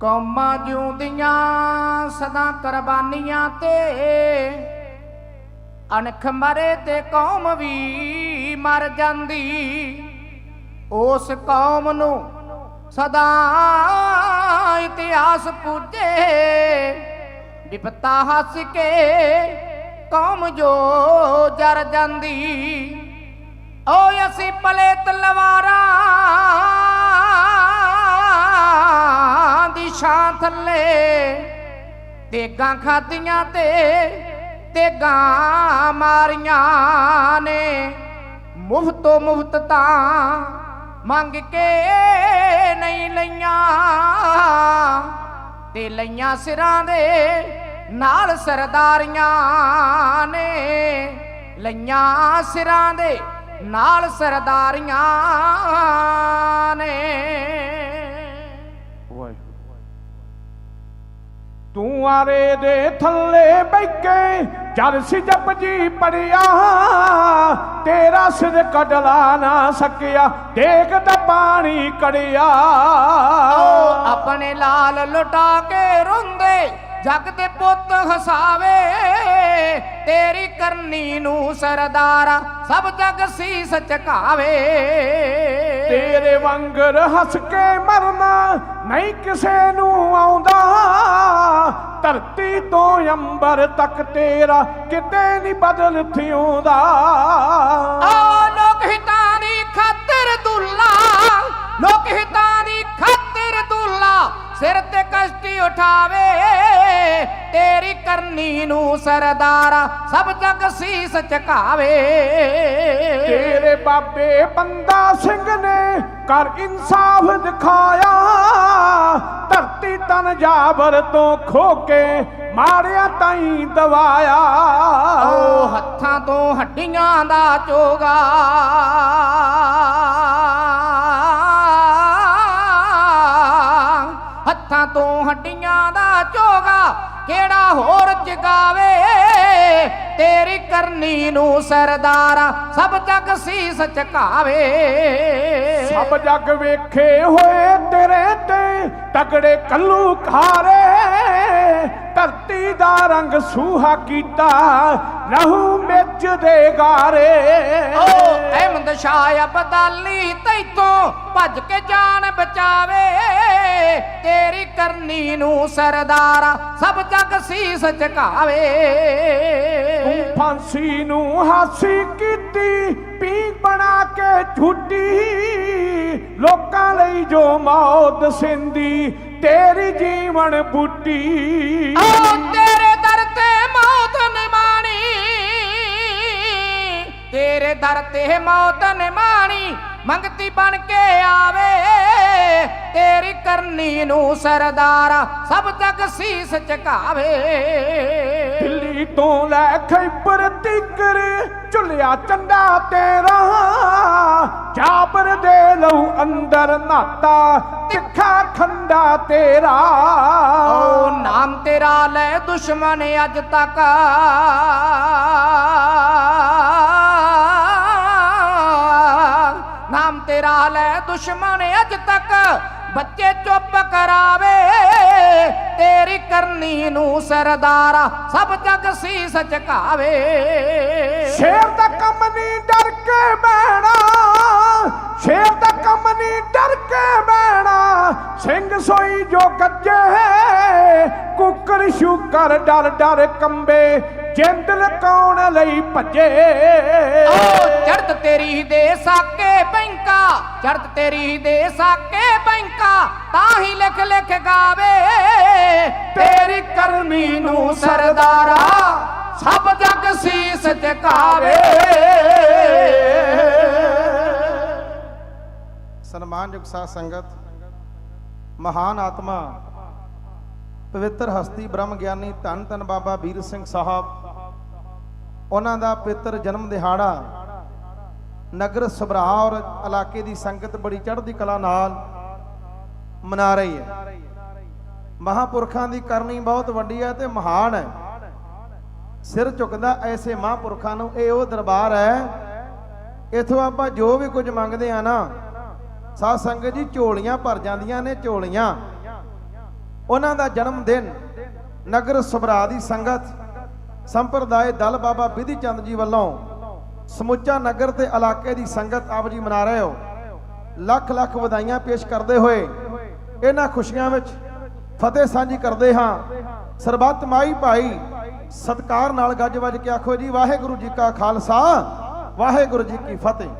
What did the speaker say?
ਕੌਮਾਂ ਜਿਉਂਦੀਆਂ ਸਦਾ ਕੁਰਬਾਨੀਆਂ ਤੇ ਅਣਖ ਮਰੇ ਤੇ ਕੌਮ ਵੀ ਮਰ ਜਾਂਦੀ। ਉਸ ਕੌਮ ਨੂੰ ਸਦਾ ਇਤਿਹਾਸ ਪੂਜੇ, ਵਿਪਤਾ ਹੱਸ ਕੇ ਕੌਮ ਜੋ ਜਰ ਜਾਂਦੀ। ਓ ਅਸੀਂ ਪਲੇ ਤਲਵਾਰਾਂ ਛਾਂ ਥੱਲੇ, ਤੇਗਾਂ ਖਾਦੀਆਂ ਤੇ ਤੇਗਾਂ ਮਾਰੀਆਂ ਨੇ। ਮੁਫਤੋ ਮੁਫਤ ਤਾਂ ਮੰਗ ਕੇ ਨਹੀਂ ਲਈਆਂ। ਤੇ ਲਈਆਂ ਸਿਰਾਂ ਦੇ ਨਾਲ ਸਰਦਾਰੀਆਂ ਨੇ। ਲਈਆਂ ਸਿਰਾਂ ਦੇ ਨਾਲ ਸਰਦਾਰੀਆਂ ਨੇ। ਤੂੰ ਆਰੇ ਦੇ ਥੱਲੇ ਬੈਕੇ ਜਦ ਸੀ ਜਪਜੀ ਪੜਿਆ ਤੇਰਾ ਸਿਰ ਕਡਲਾ ਨਾ ਸਕਿਆ ਦੇਖਦਾ ਪਾਣੀ ਕੜਿਆ। ਆਪਣੇ ਲਾਲ ਲੁਟਾ ਕੇ ਰੋਂਦੇ ਜਗ ਦੇ ਪੁੱਤ ਹਸਾਵੇ ਤੇਰੀ ਕਰਨੀ ਨੂੰ ਸਰਦਾਰਾ ਸਭ ਜਗ ਸੀਸ ਝੁਕਾਵੇ। ਤੇਰੇ ਵਾਂਗਰ ਹੱਸ ਕੇ ਮਰਨਾ ਨਹੀਂ ਕਿਸੇ ਨੂੰ ਆਉਂਦਾ। ਅੰਬਰ ਤੱਕ ਤੇਰਾ ਕਿਤੇ ਨਹੀਂ ਬਦਲ ਥਿਉਂਦਾ। ਓ ਲੋਕ ਹਿੱਤਾਂ ਖਾਤਰ ਦੁੱਲਾ, ਲੋਕ ਹਿੱਤਾਂ ਖਾਤਰ ਦੁੱਲਾ, ਸਿਰ ਤੇ ਕਸ਼ਤੀ ਉਠਾਵੇ। ਤੇਰੀ ਕਰਨੀ ਨੂੰ ਸਰਦਾਰਾ ਸਭ ਜਗ ਸੀਸ ਝੁਕਾਵੇ। ਤੇਰੇ ਬਾਬੇ ਬੰਦਾ ਸਿੰਘ ਨੇ ਕਰ ਇਨਸਾਫ ਦਿਖਾਇਆ। ਧਰਤੀ ਤਨ ਜਾਬਰ ਤੋਂ ਖੋ ਕੇ ਮਾਰਿਆ ਤਾਈ ਦਵਾਇਆ। ਓ ਹੱਥਾਂ ਤੋਂ ਹੱਡੀਆਂ ਦਾ ਚੋਗਾ। ਹੱਥਾਂ ਤੋਂ ਹੱਡੀਆਂ ਦਾ ਚੋਗਾ। ਕਿਹੜਾ ਹੋਰ ਜਗਾਵੇ ਤੇਰੀ ਕਰਨੀ ਨੂੰ ਸਰਦਾਰਾ, ਸਭ ਜਗ ਸੀਸ ਝੁਕਾਵੇ। ਸਭ ਜਗ ਵੇਖੇ ਹੋਏ ਤੇਰੇ ਤੇ ਤਗੜੇ ਕੱਲੂ ਖਾਰੇ ਦਾ ਰੰਗ ਸੂਹਾ ਕੀਤਾ ਲਹੂ ਵਿੱਚ ਦੇ ਗਾਰੇ। ਓ ਅਹਿਮਦ ਸ਼ਾਹ ਅਬਦਾਲੀ ਤੈਥੋਂ ਭੱਜ ਕੇ ਜਾਨ ਬਚਾਵੇ। ਤੇਰੀ ਕਰਨੀ ਨੂੰ ਸਰਦਾਰਾ ਸਭ ਜਗ ਸੀਸ ਝੁਕਾਵੇ। ਤੂੰ ਫਾਂਸੀ ਨੂੰ ਹਾਸੀ ਕੀਤੀ ਪੀ ਬਣਾ ਕੇ ਝੂਟੀ। ਲੋਕਾਂ ਲਈ ਜੋ ਮੌਤ ਸਿੰਦੀ ਤੇਰੀ ਜੀਵਨ ਬੁੱਟੀ। ਤੇਰੇ ਦਰ ਤੇ ਮੌਤ ਨਿਮਾਣੀ ਮੰਗਤੀ ਬਣ ਕੇ ਆਵੇ। ਤੇਰੀ ਕਰਨੀ ਨੂੰ ਸਰਦਾਰਾ ਸਭ ਜਗ ਸੀਸ ਝੁਕਾਵੇ। ਦਿੱਲੀ ਤੋਂ ਲੈ ਖੈਬਰ ਤੀਕਰ ਝੁਲਿਆ ਚੰਡਾ ਤੇਰਾ ਜਾਬਰ ਦੇ ਲਊ ਅੰਦਰ ਨਾਤਾ ਤਿੱਖਾ ਖੰਡਾ ਤੇਰਾ। ਓ ਨਾਮ ਤੇਰਾ ਲੈ ਦੁਸ਼ਮਨ ਅੱਜ ਤੱਕ। ਨਾਮ ਤੇਰਾ ਲੈ ਦੁਸ਼ਮਣ ਅੱਜ ਤੱਕ। ਬੱਚੇ ਚੁੱਪ ਕਰਾਵੇ, ਤੇਰੀ ਕਰਨੀ ਨੂੰ ਸਰਦਾਰਾ ਸਭ ਜਗ ਸੀਸ ਝੁਕਾਵੇ ਸ਼ੇਰ ਦਾ ਕੰਮ ਨਹੀਂ ਡਰ ਕੇ ਬਹਿਣਾ, ਸ਼ੇਰ ਦਾ ਕੰਮ ਨਹੀਂ ਡਰ ਕੇ ਬਹਿਣਾ। ਸਿੰਘ ਸੋਈ ਜੋ ਗੱਜੇ ਕੁੱਕਰ ਸ਼ੂਕਰ ਡਰ ਡਰ ਕੰਬੇ ਜਿੰਦ ਲਕਾਉਣ ਲਈ ਭੱਜੇ? ਓ ਚੜਤ ਤੇਰੀ ਦੇ ਸਾਕੇ ਬੈਂਕਾ ਚੜਤ ਤੇਰੀ ਦੇ ਸਾਕੇ ਬੈਂਕਾ ਤਾਂ ਹੀ ਲਿਖ ਲਿਖ ਗਾਵੇ। ਤੇਰੀ ਕਰਮੀ ਨੂੰ ਸਰਦਾਰਾ ਸਭ ਜਗ ਸੀਸ ਝੁਕਾਵੇ ਸਨਮਾਨਯੋਗ ਸਾਧ ਸੰਗਤ ਮਹਾਨ ਆਤਮਾ ਪਵਿੱਤਰ ਹਸਤੀ ਬ੍ਰਹਮ ਗਿਆਨੀ ਧੰਨ ਧੰਨ ਬਾਬਾ ਵੀਰ ਸਿੰਘ ਸਾਹਿਬ ਉਹਨਾਂ ਦਾ ਪਵਿੱਤਰ ਜਨਮ ਦਿਹਾੜਾ ਨਗਰ ਸਭਰਾਵਰ ਇਲਾਕੇ ਦੀ ਸੰਗਤ ਬੜੀ ਚੜ੍ਹਦੀ ਕਲਾ ਨਾਲ ਮਨਾ ਰਹੀ ਹੈ। ਮਹਾਪੁਰਖਾਂ ਦੀ ਕਰਨੀ ਬਹੁਤ ਵੱਡੀ ਹੈ ਤੇ ਮਹਾਨ ਹੈ। ਸਿਰ ਝੁਕਦਾ ਐਸੇ ਮਹਾਪੁਰਖਾਂ ਨੂੰ, ਇਹ ਉਹ ਦਰਬਾਰ ਹੈ। ਇਥੋਂ ਆਪਾਂ ਜੋ ਵੀ ਕੁਝ ਮੰਗਦੇ ਆ ਨਾ, ਸਾਧ ਸੰਗਤ ਜੀ, ਝੋਲੀਆਂ ਭਰ ਜਾਂਦੀਆਂ ਨੇ ਝੋਲੀਆਂ। ਉਹਨਾਂ ਦਾ ਜਨਮ ਦਿਨ ਨਗਰ ਸੁਭਰਾ ਦੀ ਸੰਗਤ ਸੰਪਰਦਾਇ ਦਲ ਬਾਬਾ ਵਿਧੀ ਚੰਦ ਜੀ ਵੱਲੋਂ ਸਮੁੱਚਾ ਨਗਰ ਤੇ ਇਲਾਕੇ ਦੀ ਸੰਗਤ ਆਪ ਜੀ ਮਨਾ ਰਹੇ ਹੋ। ਲੱਖ ਲੱਖ ਵਧਾਈਆਂ ਪੇਸ਼ ਕਰਦੇ ਹੋਏ ਇਹਨਾਂ ਖੁਸ਼ੀਆਂ ਵਿੱਚ ਫਤਿਹ ਸਾਂਝੀ ਕਰਦੇ ਹਾਂ। ਸਰਬੱਤ ਮਾਈ ਭਾਈ, ਸਤਕਾਰ ਨਾਲ ਗੱਜ ਵੱਜ ਕੇ ਆਖੋ ਜੀ, ਵਾਹਿਗੁਰੂ ਜੀ ਕਾ ਖਾਲਸਾ, ਵਾਹਿਗੁਰੂ ਜੀ ਕੀ ਫਤਿਹ।